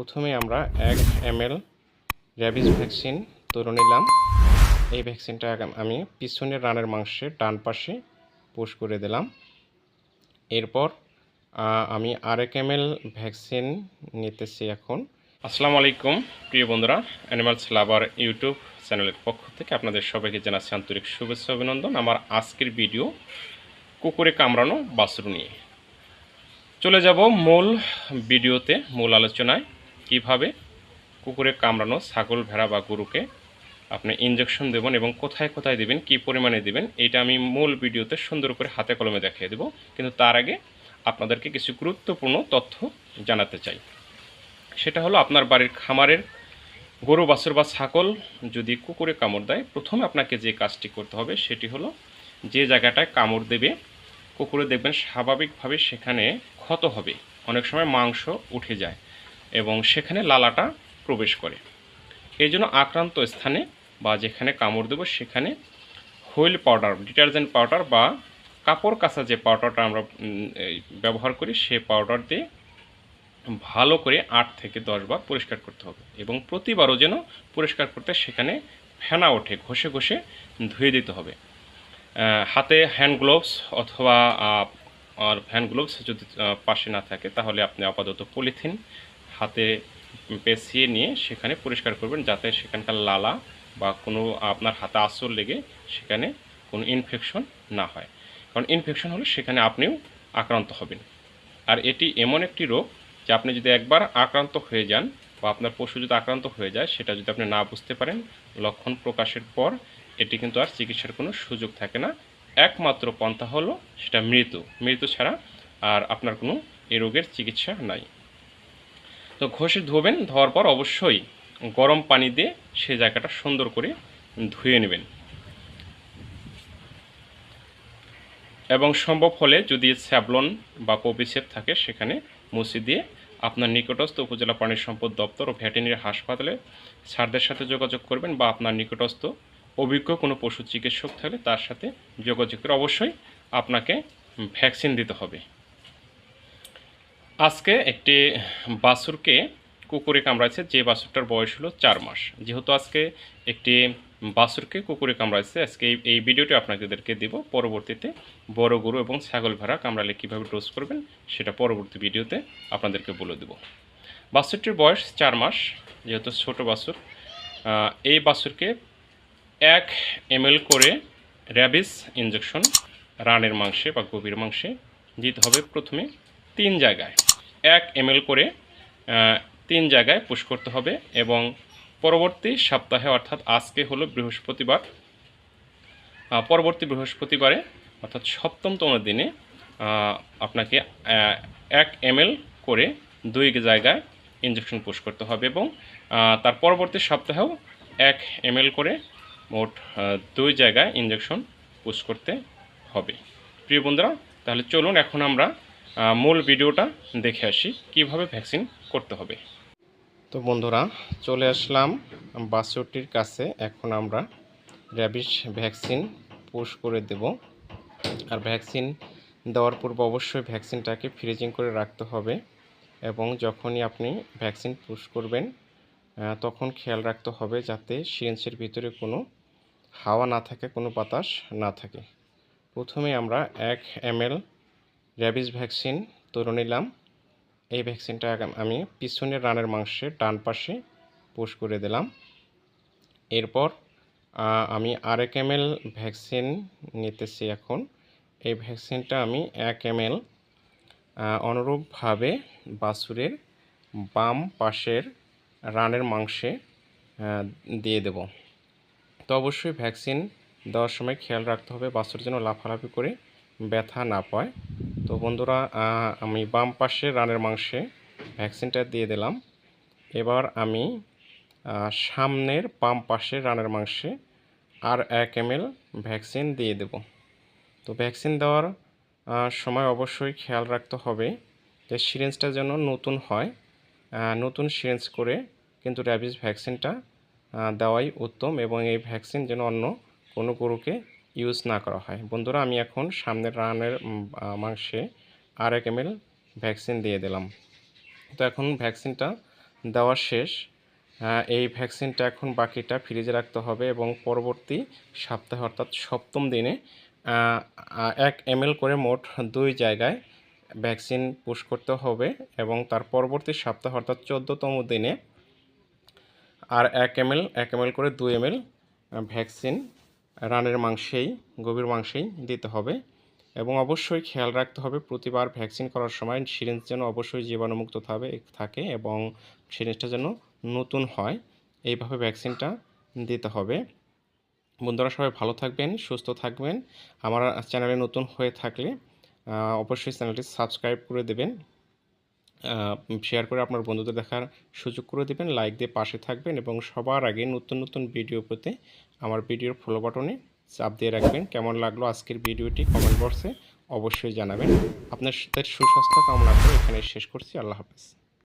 প্রথমে আমরা এক এম এল র্যাবিস ভ্যাকসিন তুলে নিলাম। এই ভ্যাকসিনটা আমি পিছনের রানের মাংসে ডান পাশে পুশ করে দিলাম। এরপর আমি আরেক এম এল ভ্যাকসিন নিতেছি এখন। আসসালামু আলাইকুম, প্রিয় বন্ধুরা অ্যানিমালস লাভার ইউটিউব চ্যানেলের পক্ষ থেকে আপনাদের সবাইকে জানাচ্ছি আন্তরিক শুভেচ্ছা, অভিনন্দন। আমার আজকের ভিডিও কুকুরে কামড়ানো বাছুর নিয়ে। চলে যাব মূল ভিডিওতে, মূল আলোচনায়। কীভাবে কুকুরে কামড়ানো, ছাগল, ভেড়া বা গরুকে আপনি ইঞ্জেকশন দেবেন এবং কোথায় কোথায় দেবেন, কী পরিমাণে দেবেন, এটা আমি মূল ভিডিওতে সুন্দর করে হাতে কলমে দেখিয়ে দেবো। কিন্তু তার আগে আপনাদেরকে কিছু গুরুত্বপূর্ণ তথ্য জানাতে চাই। সেটা হলো আপনার বাড়ির খামারের গরু, বাছুর বা ছাগল যদি কুকুরে কামড় দেয়, প্রথমে আপনাকে যে কাজটি করতে হবে সেটি হলো যে জায়গাটায় কামড় দেবে, কুকুরে দেখবেন স্বাভাবিকভাবে সেখানে ক্ষত হবে। অনেক সময় মাংস উঠে যায়। এবং সেখানে লালাটা প্রবেশ করে। এই জন্য আক্রান্ত স্থানে বা যেখানে কামড় দেবো, সেখানে হুইল পাউডার, ডিটারজেন্ট পাউডার বা কাপড় কাঁচা যে পাউডারটা আমরা ব্যবহার করি, সে পাউডার দিয়ে ভালো করে আট থেকে দশ বার পরিষ্কার করতে হবে এবং প্রতিবারও যেন পরিষ্কার করতে সেখানে ফেনা ওঠে, ঘষে ঘষে ধুয়ে দিতে হবে। হাতে হ্যান্ড গ্লোভস অথবা আর হ্যান্ড গ্লোভস যদি পাশে না থাকে, তাহলে আপনি আপাতত পলিথিন হাতে পেঁচিয়ে নিয়ে সেখানে পরিষ্কার করবেন যাতে সেখানকার লালা বা কোনো আপনার হাতে আঁচড় লেগে সেখানে কোনো ইনফেকশন না হয়। কারণ ইনফেকশন হলে সেখানে আপনিও আক্রান্ত হবেন। আর এটি এমন একটি রোগ যে আপনি যদি একবার আক্রান্ত হয়ে যান বা আপনার পশু যদি আক্রান্ত হয়ে যায়, সেটা যদি আপনি না বুঝতে পারেন, লক্ষণ প্রকাশের পর এটি কিন্তু আর চিকিৎসার কোনো সুযোগ থাকে না। একমাত্র পন্থা হলো সেটা মৃত। মৃত ছাড়া আর আপনার কোনো এই রোগের চিকিৎসা নাই। তো ঘষে ধোবেন, ধোয়ার পর অবশ্যই গরম পানি দিয়ে সে জায়গাটা সুন্দর করে ধুয়ে নেবেন। এবং সম্ভব হলে যদি স্যাবলন বা কপিসেপ থাকে, সেখানে মুছে দিয়ে আপনার নিকটস্থ উপজেলা প্রাণী সম্পদ দপ্তর ও ভেটেরিনারি হাসপাতালে স্যারদের সাথে যোগাযোগ করবেন বা আপনার নিকটস্থ অভিজ্ঞ কোনো পশু চিকিৎসক থাকলে তার সাথে যোগাযোগ করে অবশ্যই আপনাকে ভ্যাকসিন দিতে হবে। আজকে একটি বাছুরকে কুকুরে কামড়াইছে, যে বাছুরটার বয়স হলো চার মাস। যেহেতু আজকে একটি বাছুরকে কুকুরে কামড়াইছে, আজকে এই- ভিডিওটি আপনাদেরকে দেব। পরবর্তীতে বড় গরু এবং ছাগল ভেড়া কামড়ালে কীভাবে ডোজ করবেন, সেটা পরবর্তী ভিডিওতে আপনাদেরকে বলে দেব। বাছুরটির বয়স চার মাস, যেহেতু ছোট বাছুর এই বাছুরকে এক এম করে র্যাবিস ইঞ্জেকশন রানের মাংসে বা গভীর মাংসে দিতে হবে প্রথমে তিন জায়গায়। এক এম করে তিন জায়গায় পুশ করতে হবে এবং পরবর্তী সপ্তাহে, অর্থাৎ আজকে হলো বৃহস্পতিবার পরবর্তী বৃহস্পতিবারে, অর্থাৎ সপ্তমতম দিনে আপনাকে এক এম করে দুই জায়গায় ইঞ্জেকশন পুশ করতে হবে এবং তার পরবর্তী সপ্তাহেও এক এম করে মোট দুই জায়গায় ইঞ্জেকশন পুশ করতে হবে। প্রিয় বন্ধুরা, তাহলে চলুন, এখন আমরা মূল ভিডিওটা দেখে আসি, কীভাবে ভ্যাকসিন করতে হবে। তো বন্ধুরা, চলে আসলাম বাছুরটির কাছে। এখন আমরা র্যাবিস ভ্যাকসিন পুশ করে দেব। আর ভ্যাকসিন দেওয়ার পূর্বে অবশ্যই ভ্যাকসিনটাকে ফ্রিজিং করে রাখতে হবে এবং যখনই আপনি ভ্যাকসিন পুশ করবেন তখন খেয়াল রাখতে হবে যাতে সিরিঞ্জের ভিতরে কোনো হাওয়া না থাকে, কোনো বাতাস না থাকে। প্রথমে আমরা এক এম র্যাবিস ভ্যাকসিন তুলে নিলাম। এই ভ্যাকসিনটা আমি পিছনের রানের মাংসে ডান পাশে পুশ করে দিলাম। এরপর আমি আরেক এম ভ্যাকসিন নিতেছি এখন। এই ভ্যাকসিনটা আমি এক এম অনুরূপভাবে বাছুরের বাম পাশের রানের মাংসে দিয়ে দেব। তো অবশ্যই ভ্যাকসিন দেওয়ার সময় খেয়াল রাখতে হবে, বাছুর যেন লাফালাফি করে ব্যথা না পায়। তো বন্ধুরা আমি বাম পাশে রানের মাংসে ভ্যাকসিনটা দিয়ে দিলাম। এবার আমি সামনের বাম পাশে রানের মাংসে আর এক এম ভ্যাকসিন দিয়ে দেব। তো ভ্যাকসিন দেওয়ার সময় অবশ্যই খেয়াল রাখতে হবে যে সিরিঞ্জটা যেন নতুন হয়। নতুন সিরিঞ্জ করে কিন্তু র্যাবিস ভ্যাকসিনটা দেওয়াই উত্তম এবং এই ভ্যাকসিন যেন অন্য কোনো গরুকে ইউজ না করা হয়। বন্ধুরা, আমি এখন সামনের রানের মাংসে আর এক এম ভ্যাকসিন দিয়ে দিলাম। তো এখন ভ্যাকসিনটা দেওয়া শেষ। এই ভ্যাকসিনটা এখন বাকিটা ফ্রিজে রাখতে হবে এবং পরবর্তী সপ্তাহে, অর্থাৎ সপ্তম দিনে এক এম করে মোট দুই জায়গায় ভ্যাকসিন পুশ করতে হবে এবং তার পরবর্তী সপ্তাহ, অর্থাৎ চোদ্দোতম দিনে, আর এক এম এল এক এম করে দুই এম ভ্যাকসিন রানের মাংসেই গভীর মাংসেই দিতে হবে এবং অবশ্যই খেয়াল রাখতে হবে প্রতিবার ভ্যাকসিন করার সময় সিরিঞ্জ যেন অবশ্যই জীবাণুমুক্ত থাকে থাকে এবং সিরিঞ্জটা যেন নতুন হয়, এইভাবে ভ্যাকসিনটা দিতে হবে। বন্ধুরা সবাই ভালো থাকবেন, সুস্থ থাকবেন। আমার চ্যানেলে নতুন হয়ে থাকলে অবশ্যই চ্যানেলটি সাবস্ক্রাইব করে দেবেন। শেয়ার করে আপনার বন্ধুদের দেখার সুযোগ করে দেবেন লাইক দিয়ে পাশে থাকবেন এবং সবার আগে নতুন নতুন ভিডিও পেতে আমার ভিডিওর ফলো বাটনে চাপ দিয়ে রাখবেন। কেমন লাগল আজকের ভিডিওটি কমেন্ট বক্সে অবশ্যই জানাবেন। আপনার সুস্বাস্থ্য কামনা করে এখানে শেষ করছি। আল্লাহ হাফেজ।